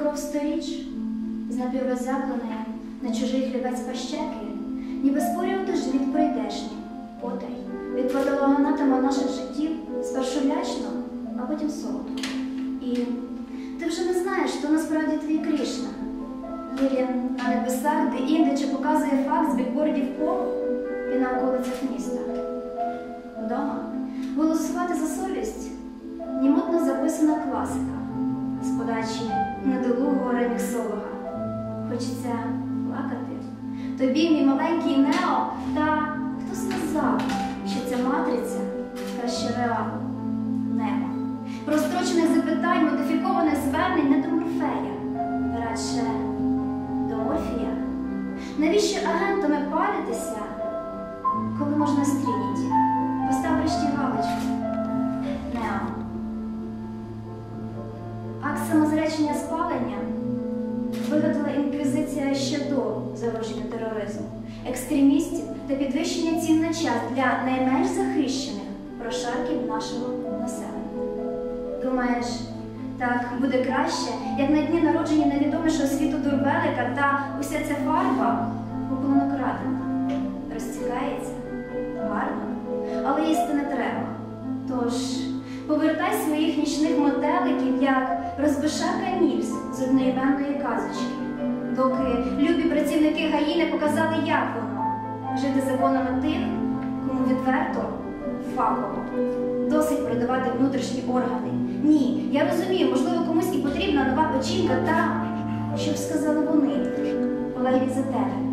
кров сторіч, з напівроззябленої на чужий хлібець пащеки, ніби спорював дождь прийдешній, потай від патологоанатома наших життів спершу лячно, а потім солодко. І ти вже не знаєш, хто насправді твій Крішна. Єлі на небесах, де індиче показує факт з бікбордів полу і на околицях міста. Вдома голосувати за совість німотно записана класика з подачі недолугого реміксолога. Хочеться плакати. Тобі, мій маленький Нео, та хто сказав, що ця матриця краще реалу? Немо. Прострочених запитань, модифікованих звернень не до Морфея, радше до Морфія. Навіщо агентами паритися, коли можна стрініті? Акт самозречення спалення вигадала інквізиція ще до зародження тероризму, екстремістів та підвищення цін на час для найменш захищених прошарків нашого населення. Думаєш, так буде краще, як на дні народження невідомішого світу дурбелика та уся ця фарба куплено крадена, розтікається гарно, але їсти не треба. Тож повертай своїх нічних мотеликів, як розбишака Нільс з одноіменної казочки, доки любі працівники ГАІ не показали, як воно жити законами тих, кому відверто фахово. Досить продавати внутрішні органи. Ні, я розумію, можливо, комусь і потрібна нова печінка, та щоб сказали вони, полеглі за тебе.